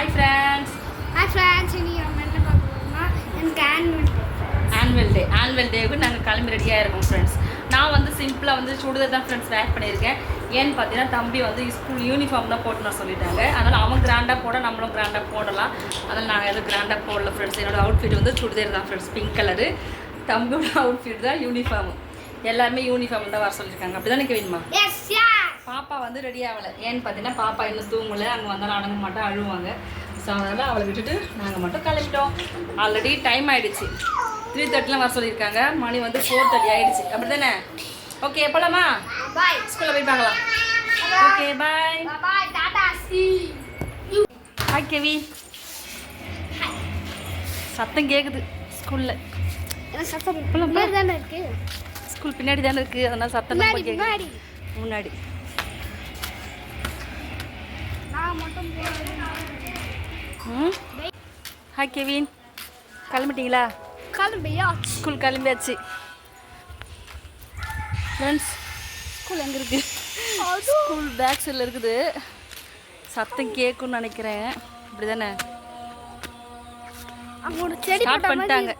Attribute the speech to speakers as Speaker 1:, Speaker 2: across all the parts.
Speaker 1: Hi friends
Speaker 2: hi friends இன்னைக்கு நம்ம என்ன பார்க்க போறோம்னா எனக்கு ஆனுவல்
Speaker 1: ஆனுவல் டே ஆனுவல் டேவுக்கு நாங்கள் கிளம்பி ரெடியாக இருக்கோம் ஃப்ரெண்ட்ஸ் நான் வந்து சிம்பிளாக வந்து சுடிதார் தான் ஃப்ரெண்ட்ஸ் வேர் பண்ணியிருக்கேன். ஏன்னு பார்த்தீங்கன்னா தம்பி வந்து ஸ்கூல் யூனிஃபார்ம் தான் போட்டு நான் சொல்லிட்டாங்க. அதனால் அவன் கிராண்டாக போட நம்மளும் கிராண்டாக போடலாம். அதனால் நாங்கள் எதுவும் கிராண்டாக போடல ஃப்ரெண்ட்ஸ் என்னோட அவுட்ஃபிட் வந்து சுடிதார் தான் ஃப்ரெண்ட்ஸ் பிங்க் கலரு தம்பியோட அவுட்ஃபிட் தான் யூனிஃபார்ம் எல்லாருமே யூனிஃபார்ம் தான் வர சொல்லியிருக்காங்க. அப்படி தானே
Speaker 2: யா
Speaker 1: பாப்பா வந்து ரெடி ஆகலை. ஏன்னு பார்த்தீங்கன்னா பாப்பா இன்னும் தூங்கலை. அங்கே வந்தாலும் அடங்க மாட்டோம் அழுவாங்க. ஸோ அதனால் அவளை விட்டுட்டு நாங்கள் மட்டும் கிளம்பிட்டோம். ஆல்ரெடி டைம் ஆயிடுச்சு. த்ரீ தேர்ட்டிலாம் வர சொல்லியிருக்காங்க. மணி வந்து ஃபோர் தேர்ட்டி ஆயிடுச்சு. அப்படி தானே ஓகே எப்போலாமா
Speaker 2: பாய்
Speaker 1: ஸ்கூலில் போய் பார்க்கலாம். ஓகே பாய்
Speaker 2: பாய் டாடா சி
Speaker 1: ஹாய் கெவி சத்தம் கேட்குது ஸ்கூலில்
Speaker 2: சத்தம்
Speaker 1: போலாம்,
Speaker 2: முன்னாடி தானே இருக்கு.
Speaker 1: ஸ்கூல் பின்னாடி தானே இருக்குது அதனால் சத்தம்
Speaker 2: முன்னாடி.
Speaker 1: ம்? ஹாய் கெவின் கிளம்பிட்டீங்களா?
Speaker 2: கிளம்பியா?
Speaker 1: ஸ்கூல் கிளம்பியாச்சு. ஃப்ரெண்ட்ஸ் ஸ்கூல் எங்கே இருக்குது ஸ்கூல் பேக் சைடில் இருக்குது. சத்தம் கேட்கும்னு நினைக்கிறேன். இப்படி தானே
Speaker 2: அங்க ஒரு செடி
Speaker 1: ஸ்டார்ட் பண்ணிட்டாங்க.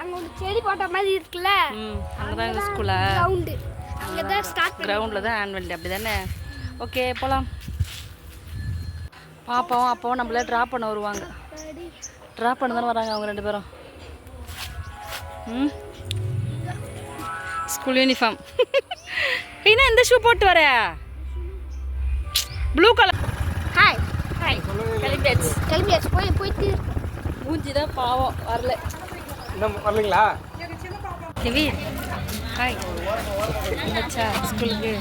Speaker 2: அங்க ஒரு செடி போட்ட மாதிரி இருக்குல்ல?
Speaker 1: ம் அங்கே தான் ஸ்கூலா
Speaker 2: கிரவுண்டு அங்க தான் ஸ்டார்ட்
Speaker 1: கிரவுண்டில் தான் ஆனுவல் டே அப்படி தானே ஓகே போகலாம் பாப்பாவும் அப்பாவும் நம்மள ட்ராப் பண்ண வருவாங்க. ட்ராப் பண்ண தானே வராங்க அவங்க ரெண்டு பேரும். ம்? ஸ்கூல் யூனிஃபார்ம் என்ன இந்த ஷூ போட்டு வர? ப்ளூ கலர்
Speaker 2: ஹாய்
Speaker 1: ஹாய் கிளம்பியாச்சு
Speaker 2: கிளம்பியாச்சு போய் போயிட்டு
Speaker 1: மூஞ்சி தான் பாவம். வரல.
Speaker 3: இன்னும் வரலைங்களா?
Speaker 1: ஹெவி ஹாய் ஸ்கூலுக்கு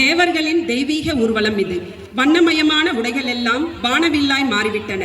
Speaker 4: தேவர்களின் தெய்வீக ஊர்வலம் இது. வண்ணமயமான உடைகள் எல்லாம் வானவில்லாய் மாறிவிட்டன.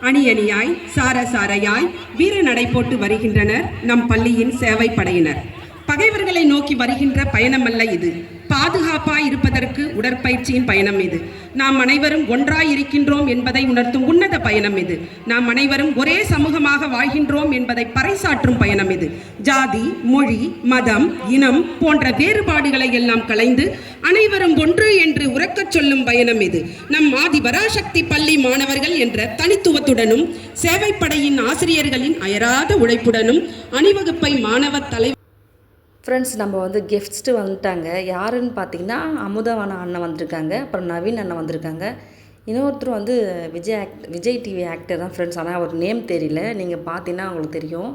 Speaker 4: அணி அணியாய் சார சாரையாய் வீர நடை போட்டு வருகின்றனர் நம் பள்ளியின் சேவை படையினர். பகைவர்களை நோக்கி வருகின்ற பயணமல்ல இது. பாதுகாப்பாய் இருப்பதற்கு உடற்பயிற்சியின் பயணம் இது. நாம் அனைவரும் ஒன்றாய் இருக்கின்றோம் என்பதை உணர்த்தும் உன்னத பயணம் இது. நாம் அனைவரும் ஒரே சமூகமாக வாழ்கின்றோம் என்பதை பறைசாற்றும் பயணம் இது. ஜாதி மொழி மதம் இனம் போன்ற வேறுபாடுகளை எல்லாம் கலைந்து அனைவரும் ஒன்று என்று உறக்கச் சொல்லும் பயணம் இது. நம் ஆதி பராசக்தி பள்ளி மாணவர்கள் என்ற தனித்துவத்துடனும் சேவைப்படையின் ஆசிரியர்களின் அயராத உழைப்புடனும் அணிவகுப்பை மாணவ தலைவர்
Speaker 1: ஃப்ரெண்ட்ஸ் நம்ம வந்து கெஸ்ட்டு வந்துட்டாங்க. யாருன்னு பார்த்தீங்கன்னா அமுதவான அண்ணன் வந்திருக்காங்க. அப்புறம் நவீன் அண்ணன் வந்திருக்காங்க. இன்னொருத்தர் வந்து Vijay act Vijay TV actor தான் ஃப்ரெண்ட்ஸ் ஆனால் அவர் நேம் தெரியல. நீங்கள் பார்த்தீங்கன்னா அவங்களுக்கு தெரியும்.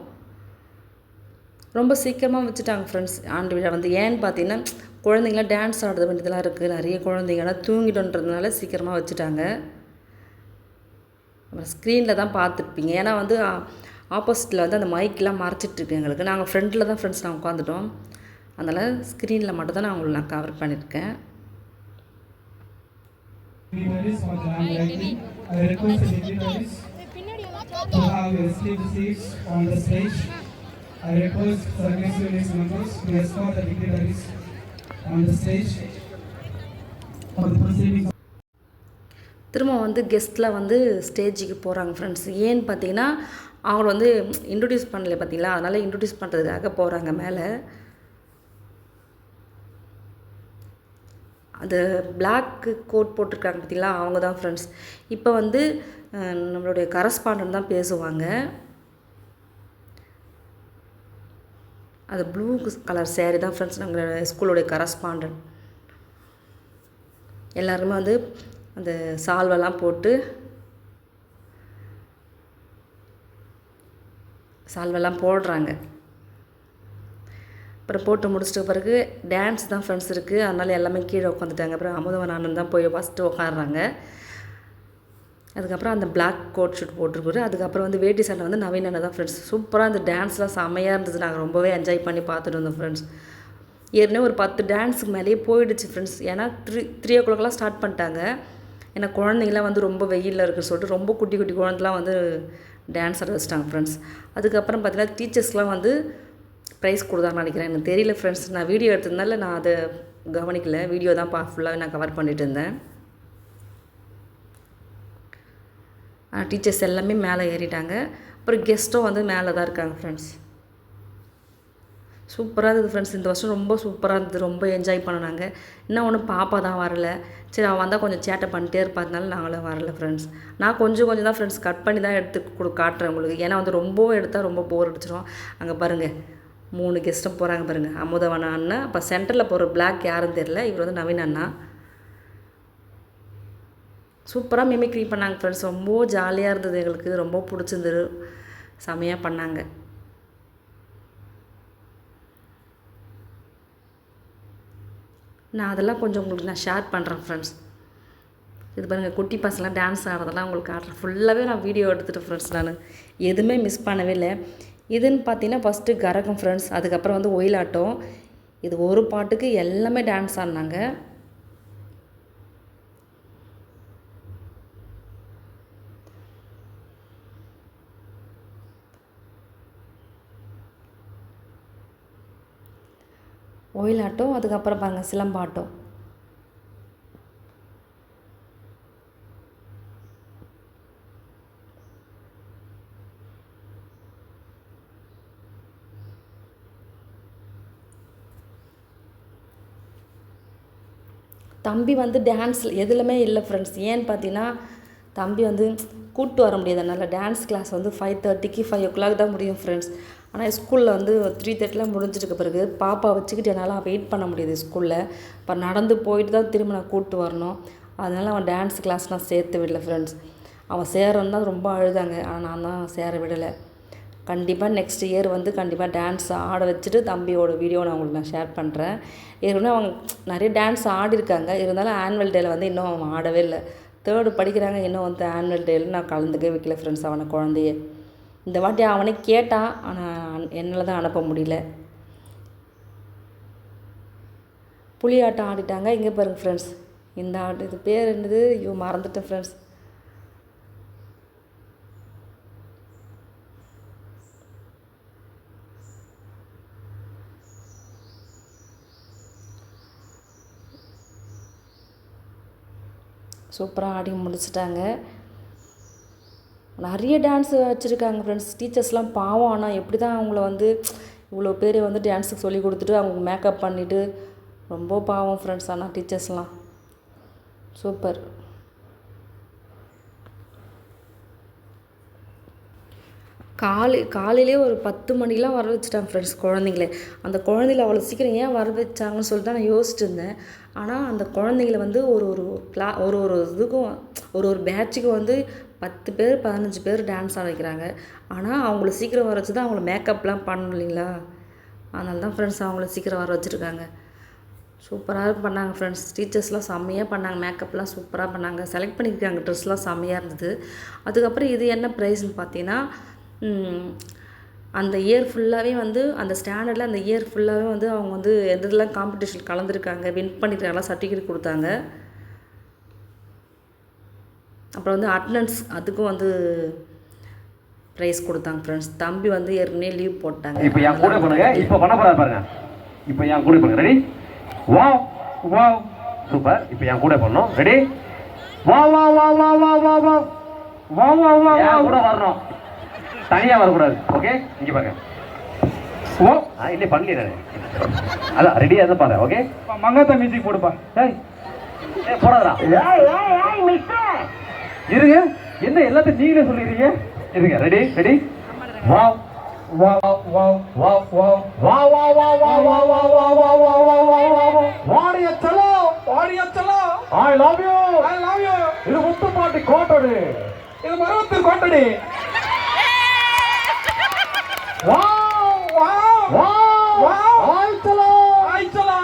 Speaker 1: ரொம்ப சீக்கிரமாக வச்சுட்டாங்க ஃப்ரெண்ட்ஸ் ஆண்டு விழா வந்து ஏன்னு பார்த்தீங்கன்னா குழந்தைங்களாம் டான்ஸ் ஆடுற வேண்டியதெல்லாம் இருக்குது நிறைய குழந்தைங்களாம் தூங்கிட்டோன்றதுனால சீக்கிரமாக வச்சுட்டாங்க. அப்புறம் ஸ்க்ரீனில் தான் பார்த்துருப்பீங்க ஏன்னா வந்து ஆப்போசிட்டில் வந்து அந்த மைக்கெலாம் மறைச்சிட்ருக்கு எங்களுக்கு நாங்கள் ஃப்ரெண்டில் தான் ஃப்ரெண்ட்ஸ் நாங்கள் உட்காந்துட்டோம் அதனால் ஸ்க்ரீனில் மட்டும் தான் நான் உங்களுக்கு நான் கவர் பண்ணியிருக்கேன் திரும்ப வந்து கெஸ்ட்டில் வந்து ஸ்டேஜுக்கு போகிறாங்க ஃப்ரெண்ட்ஸ் ஏன்னு பார்த்தீங்கன்னா அவங்கள வந்து இன்ட்ரடியூஸ் பண்ணல பார்த்தீங்களா அதனால் இன்ட்ரடியூஸ் பண்ணுறதுக்காக போகிறாங்க மேலே. அந்த பிளாக்கு கோட் போட்டிருக்காங்க பார்த்தீங்களா அவங்க தான் ஃப்ரெண்ட்ஸ் இப்போ வந்து நம்மளுடைய கரஸ்பாண்டன்ட் தான் பேசுவாங்க. அது ப்ளூ கலர் சேரீ தான் ஃப்ரெண்ட்ஸ் நாங்கள் ஸ்கூலோடைய கரஸ்பாண்டன்ட் எல்லாருமே வந்து அந்த சால்வெல்லாம் போட்டு சால்வெல்லாம் போடுறாங்க. அப்புறம் போட்டு முடிச்சிட்ட பிறகு டான்ஸ் தான் ஃப்ரெண்ட்ஸ் இருக்குது அதனால எல்லாமே கீழே உட்காந்துட்டாங்க. அப்புறம் அமுதவன் அண்ணன் தான் போய் ஃபஸ்ட்டு உட்காடுறாங்க அதுக்கப்புறம் அந்த பிளாக் கோட் ஷூட் போட்டிருக்காரு. அதுக்கப்புறம் வந்து வேட்டி சட்டை வந்து நவீன அண்ணன் தான் ஃப்ரெண்ட்ஸ் சூப்பராக அந்த டான்ஸ்லாம் செம்மையாக இருந்தது. நாங்கள் ரொம்பவே என்ஜாய் பண்ணி பார்த்துட்டு இருந்தோம் ஃப்ரெண்ட்ஸ் ஏற்கனவே ஒரு பத்து டான்ஸுக்கு மேலேயே போயிடுச்சு ஃப்ரெண்ட்ஸ் ஏன்னா த்ரீ த்ரீ ஓ கிளாக்லாம் ஸ்டார்ட் பண்ணிட்டாங்க. ஏன்னா குழந்தைங்களாம் வந்து ரொம்ப வெயிலில் இருக்குன்னு சொல்லிட்டு ரொம்ப குட்டி குட்டி குழந்தைலாம் வந்து டான்ஸ் ஆட வச்சிட்டாங்க ஃப்ரெண்ட்ஸ் அதுக்கப்புறம் பார்த்தீங்கன்னா டீச்சர்ஸ்லாம் வந்து ப்ரைஸ் கொடுத்தாங்கன்னு நினைக்கிறேன். எனக்கு தெரியல ஃப்ரெண்ட்ஸ் நான் வீடியோ எடுத்ததுனால நான் அதை கவனிக்கல. வீடியோ தான் பா ஃபுல்லாக நான் கவர் பண்ணிட்டு இருந்தேன். டீச்சர்ஸ் எல்லாமே மேலே ஏறிட்டாங்க. அப்புறம் கெஸ்ட்டும் வந்து மேலே தான் இருக்காங்க ஃப்ரெண்ட்ஸ் சூப்பராக இருந்தது ஃப்ரெண்ட்ஸ் இந்த வருஷம் ரொம்ப சூப்பராக இருந்தது. ரொம்ப என்ஜாய் பண்ணினாங்க இன்னும் ஒன்றும் பாப்பா தான் வரல. சரி அவன் வந்தால் கொஞ்சம் சேட்டை பண்ணிட்டே இருப்பதுனால நாங்களும் வரல ஃப்ரெண்ட்ஸ் நான் கொஞ்சம் கொஞ்சம் தான் ஃப்ரெண்ட்ஸ் கட் பண்ணி தான் எடுத்து கொடு காட்டுறேன் உங்களுக்கு. ஏன்னா வந்து ரொம்பவும் எடுத்தால் ரொம்ப போர் அடிச்சிடும் அங்கே பாருங்கள் மூணு கெஸ்ட்டும் போகிறாங்க பாருங்கள் அமுதவன அண்ணா அப்போ சென்டரில் போகிற பிளாக் யாருன்னு தெரில இவர் வந்து நவீன் அண்ணா. சூப்பராக மிமிக்ரி பண்ணாங்க ஃப்ரெண்ட்ஸ் ரொம்ப ஜாலியாக இருந்தது எங்களுக்கு. ரொம்ப பிடிச்சிருந்தது. செமையாக பண்ணாங்க. நான் அதெல்லாம் கொஞ்சம் உங்களுக்கு நான் ஷேர் பண்ணுறேன் ஃப்ரெண்ட்ஸ் இது பாருங்கள் குட்டி பசங்களாம் டான்ஸ் ஆடுறதெல்லாம் உங்களுக்கு ஆடுறேன் ஃபுல்லாகவே நான் வீடியோ எடுத்துகிட்டேன் ஃப்ரெண்ட்ஸ் நான். எதுவுமே மிஸ் பண்ணவே இல்லை. இதுன்னு பார்த்தீங்கன்னா ஃபஸ்ட்டு கரகம் ஃப்ரெண்ட்ஸ் அதுக்கப்புறம் வந்து ஒயிலாட்டம். இது ஒரு பாட்டுக்கு எல்லாமே டான்ஸ் ஆடினாங்க. ஒயிலாட்டம் அதுக்கப்புறம் பாருங்கள் சிலம்பாட்டம் தம்பி வந்து டான்ஸில் எதுலையுமே இல்லை ஃப்ரெண்ட்ஸ் ஏன்னு பார்த்தீங்கன்னா தம்பி வந்து கூப்பிட்டு வர முடியாது. அதனால் டான்ஸ் கிளாஸ் வந்து ஃபைவ் தேர்ட்டிக்கு ஃபைவ் ஓ கிளாக் தான் முடியும் ஃப்ரெண்ட்ஸ் ஆனால் ஸ்கூலில் வந்து த்ரீ தேர்ட்டிலாம் முடிஞ்சிருக்க பிறகு பாப்பா வச்சுக்கிட்டு என்னால் வெயிட் பண்ண முடியாது ஸ்கூலில். இப்போ நடந்து போயிட்டு தான் திரும்ப நான் கூப்பிட்டு வரணும். அதனால் அவன் டான்ஸ் கிளாஸ் நான் சேர்த்து விடல ஃப்ரெண்ட்ஸ் அவன் சேரன்னா தான் ரொம்ப அழுதாங்க. ஆனால் நான் தான் சேர விடலை. கண்டிப்பாக நெக்ஸ்ட் இயர் வந்து கண்டிப்பாக டான்ஸ் ஆட வச்சுட்டு தம்பியோட வீடியோ நான் உங்களுக்கு நான் ஷேர் பண்ணுறேன் ஏற்கனவே அவங்க நிறைய டான்ஸ் ஆடிருக்காங்க இருந்தாலும் ஆனுவல் டேயில் வந்து இன்னும் அவன் ஆடவே இல்லை. தேர்டு படிக்கிறாங்க. இன்னும் வந்து ஆனுவல் டேயில் நான் கலந்துக்கவே வைக்கல ஃப்ரெண்ட்ஸ் அவனை குழந்தைய. இந்த வாட்டி அவனே கேட்டான் ஆனால் என்னால் தான் அனுப்ப முடியல. புளி ஆட்டம் ஆடிட்டாங்க. இங்கே பாருங்க ஃப்ரெண்ட்ஸ் இந்த ஆட்டு இது பேர் என்னது? ஐயோ மறந்துட்டேன் ஃப்ரெண்ட்ஸ் சூப்பராக ஆடி முடிச்சிட்டாங்க. நிறைய டான்ஸ் வச்சுருக்காங்க ஃப்ரெண்ட்ஸ் டீச்சர்ஸ்லாம் பாவம். ஆனால் எப்படி தான் அவங்கள வந்து இவ்வளோ பேர் வந்து டான்ஸுக்கு சொல்லி கொடுத்துட்டு அவங்க மேக்கப் பண்ணிவிட்டு ரொம்ப பாவம் ஃப்ரெண்ட்ஸ் ஆனால் டீச்சர்ஸ்லாம் சூப்பர் காலை காலையிலே ஒரு பத்து மணிக்கெலாம் வர வச்சுட்டாங்க ஃப்ரெண்ட்ஸ் குழந்தைங்களே. அந்த குழந்தைங்கள அவ்வளோ சீக்கிரம் ஏன் வர வச்சாங்கன்னு சொல்லிட்டு தான் நான் யோசிச்சுட்டு இருந்தேன். ஆனால் அந்த குழந்தைங்கள வந்து ஒரு ஒரு கிளா ஒரு ஒரு இதுக்கும் ஒரு ஒரு பேட்ச்சுக்கு வந்து பத்து பேர் பதினஞ்சு பேர் டான்ஸ் ஆட வைக்கிறாங்க. ஆனால் அவங்கள சீக்கிரம் வர வச்சு தான் அவங்கள மேக்கப்லாம் பண்ணணும் இல்லைங்களா? அதனால தான் ஃப்ரெண்ட்ஸ் அவங்கள சீக்கிரம் வர வச்சுருக்காங்க. சூப்பராக பண்ணாங்க ஃப்ரெண்ட்ஸ் டீச்சர்ஸ்லாம் செம்மையாக பண்ணாங்க. மேக்கப்லாம் சூப்பராக பண்ணாங்க. செலக்ட் பண்ணியிருக்காங்க. ட்ரெஸ்லாம் செம்மையாக இருந்தது. அதுக்கப்புறம் இது என்ன ப்ரைஸ்னு பார்த்தீங்கன்னா அந்த இயர் ஃபுல்லாகவே வந்து அந்த ஸ்டாண்டர்டில் அந்த இயர் ஃபுல்லாகவே வந்து அவங்க வந்து எந்த இதெல்லாம் காம்படிஷன் கலந்துருக்காங்க வின் பண்ணியிருக்காங்களா சர்டிஃபிகேட் கொடுத்தாங்க. அப்புறம் வந்து அட்டனன்ஸ் அதுக்கும் வந்து ப்ரைஸ் கொடுத்தாங்க ஃப்ரெண்ட்ஸ் தம்பி வந்து ஏற்கனவே லீவ் போட்டாங்க.
Speaker 5: இப்போ என் கூட பண்ணுங்க இப்போ பண்ண போறாரு பாருங்க. இப்போ என் கூட பண்ணுங்க ரெடி வாவ் வாவ் சூப்பர் இப்போ என் கூட பண்ணோம் ரெடி வா வா வா வா வா வா வா வா வா வா வா கூட வரணும். தனியா வரக்கூடாது. ஓகே இங்க பாருங்க.
Speaker 6: ஓ
Speaker 5: ஆ இல்லை பண்ணல அதான் ரெடியாக தான் பாரு ஓகே
Speaker 6: மங்காத்தா மியூசிக் போடுப்பா.
Speaker 5: ஏய் ஏய், போடாதடா. இருங்க என்ன எல்லாத்தையும் நீங்களே சொல்லிடுறீங்க இருங்க ready ready wow wow wow wow wow வா வா வா வா வா வா வா வா வா வா வா வா வா வாடிய சலோ
Speaker 3: வாடியா சலோ
Speaker 5: I love you
Speaker 3: I love you
Speaker 5: இது முத்துப்பாட்டி கோட்டடு
Speaker 3: இது மருவத்தூர் கோட்டடி
Speaker 5: வாவ்
Speaker 3: வாவ்
Speaker 5: வாவ்
Speaker 3: வாவ்.
Speaker 5: ஐ சலோ
Speaker 3: ஹாய் சலோ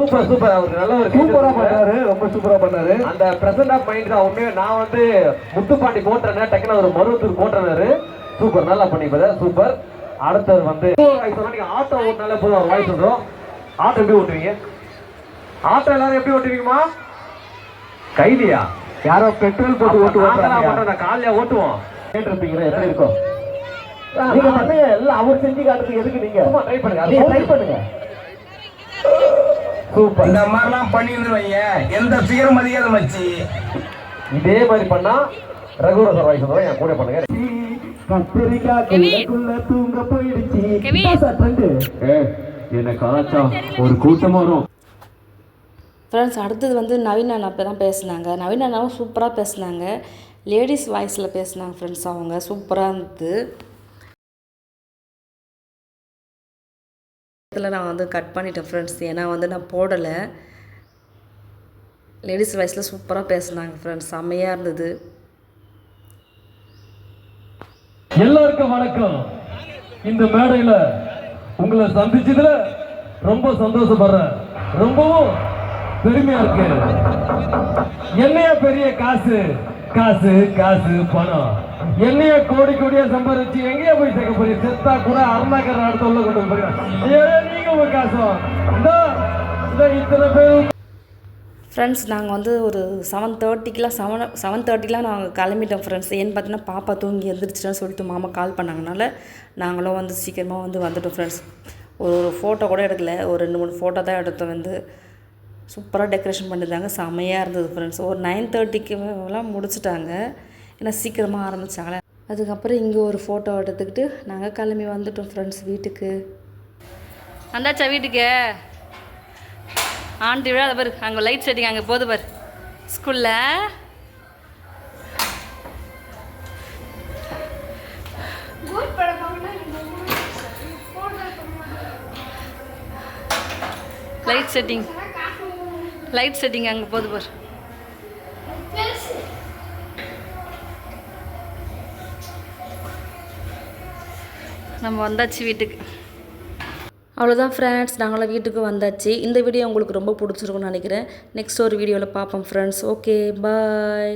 Speaker 5: சூப்பர் சூப்பர் அவர் நல்ல ஒரு சூப்பரா பண்ணாரு ரொம்ப சூப்பரா பண்ணாரு. அந்த பிரசன்ட் ஆஃப் மைண்ட் தான். உண்மையா நான் வந்து முத்துப்பாண்டி கோட்டனர் டக்குனு ஒரு மருவத்தூர் கோட்டனர். சூப்பர் நல்லா பண்ணிப்பத சூப்பர். அடுத்தது வந்து சொன்னா நீங்க ஆட்டோ ஓட்டினால போதும் ஒரு வாய்ஸ் சொல்றோம். ஆட்டோ எப்படி ஓட்டுவீங்க? ஆட்டோ எல்லாரும் எப்படி ஓட்டுவீங்கம்மா? கைலியா? யாரோ பெட்ரோல் போட்டு ஓட்டுவாங்க நான் காலையா ஓட்டுவோம். கேட்டிருப்பீங்க எப்படி இருக்கும் நீங்க பண்ணுங்க. எல்லாம் அவர் செஞ்சு காட்டுறதுக்கு எதுக்கு நீங்க? ட்ரை பண்ணுங்க. ட்ரை பண்ணுங்க.
Speaker 3: இந்த மாதிரிலாம் பண்ணிருந்து வைங்க எந்த பிகரும் மதிக்காத மச்சி
Speaker 5: இதே மாதிரி பண்ணா ரகுவர வாய்ஸ் சொல்றேன் என் கூட பண்ணுங்க. தூங்க போயிடுச்சு. எனக்கு ஆச்சா ஒரு கூட்டம் வரும்.
Speaker 1: ஃப்ரெண்ட்ஸ் அடுத்தது வந்து நவீன் அண்ணா தான் பேசுனாங்க. நவீன் அண்ணாவும் சூப்பராக பேசுனாங்க. லேடிஸ் வாய்ஸில் பேசுனாங்க ஃப்ரெண்ட்ஸ் அவங்க. சூப்பராக இருந்தது. இடத்துல நான் வந்து கட் பண்ணிட்டேன் ஃப்ரெண்ட்ஸ் ஏன்னா வந்து நான் போடலை. லேடிஸ் வாய்ஸில் சூப்பராக பேசுனாங்க ஃப்ரெண்ட்ஸ் செம்மையாக இருந்தது.
Speaker 7: எல்லாருக்கும் வணக்கம். இந்த மேடையில் உங்களை சந்திச்சதுல ரொம்ப சந்தோஷப்படுறேன். ரொம்பவும் பெருமையா இருக்கு. என்னையா பெரிய காசு? காசு காசு பணம். என்னைய கோடி கோடியா சம்பாதிச்சு எங்கேயே போய் சேர்க்க போறீங்க? செத்தா கூட அருணாக்கர் அடுத்த கொண்டு போறீங்க நீங்க உங்க காசம் இத்தனை பேர்.
Speaker 1: ஃப்ரெண்ட்ஸ் நாங்கள் வந்து ஒரு செவன் தேர்ட்டிக்கெலாம் செவன் செவன் தேர்ட்டிக்கெலாம் நாங்கள் கிளம்பிட்டோம் ஃப்ரெண்ட்ஸ் ஏன்னு பார்த்தீங்கன்னா பாப்பா தூங்கி எழுந்திரிச்சிட்டேன்னு சொல்லிட்டு மாமா கால் பண்ணாங்கனால நாங்களும் வந்து சீக்கிரமாக வந்து வந்துட்டோம் ஃப்ரெண்ட்ஸ் ஒரு ஒரு ஃபோட்டோ கூட எடுக்கல. ஒரு ரெண்டு மூணு ஃபோட்டோ தான் எடுத்தோம் வந்து சூப்பராக டெக்கரேஷன் பண்ணியிருந்தாங்க. செமையாக இருந்தது ஃப்ரெண்ட்ஸ் ஒரு நைன் தேர்ட்டிக்குலாம் முடிச்சிட்டாங்க. ஏன்னா சீக்கிரமாக ஆரம்பித்தாங்களே அதுக்கப்புறம் இங்கே ஒரு ஃபோட்டோ எடுத்துக்கிட்டு நாங்கள் கிளம்பி வந்துட்டோம் ஃப்ரெண்ட்ஸ் வீட்டுக்கு. வந்தாச்சா வீட்டுக்கு? ஆண்டி விழா பாரு அங்கே லைட் செட்டிங் அங்கே போது பாரு. ஸ்கூலில் லைட் செட்டிங் லைட் செட்டிங் அங்கே போது பாரு. நம்ம வந்தாச்சு வீட்டுக்கு. அவ்வளோதான் ஃப்ரெண்ட்ஸ் நாங்களாம் வீட்டுக்கு வந்தாச்சு. இந்த வீடியோ உங்களுக்கு ரொம்ப பிடிச்சிருக்குன்னு நினைக்கிறேன். நெக்ஸ்ட் ஒரு வீடியோவில் பார்ப்போம் ஃப்ரெண்ட்ஸ் ஓகே பாய்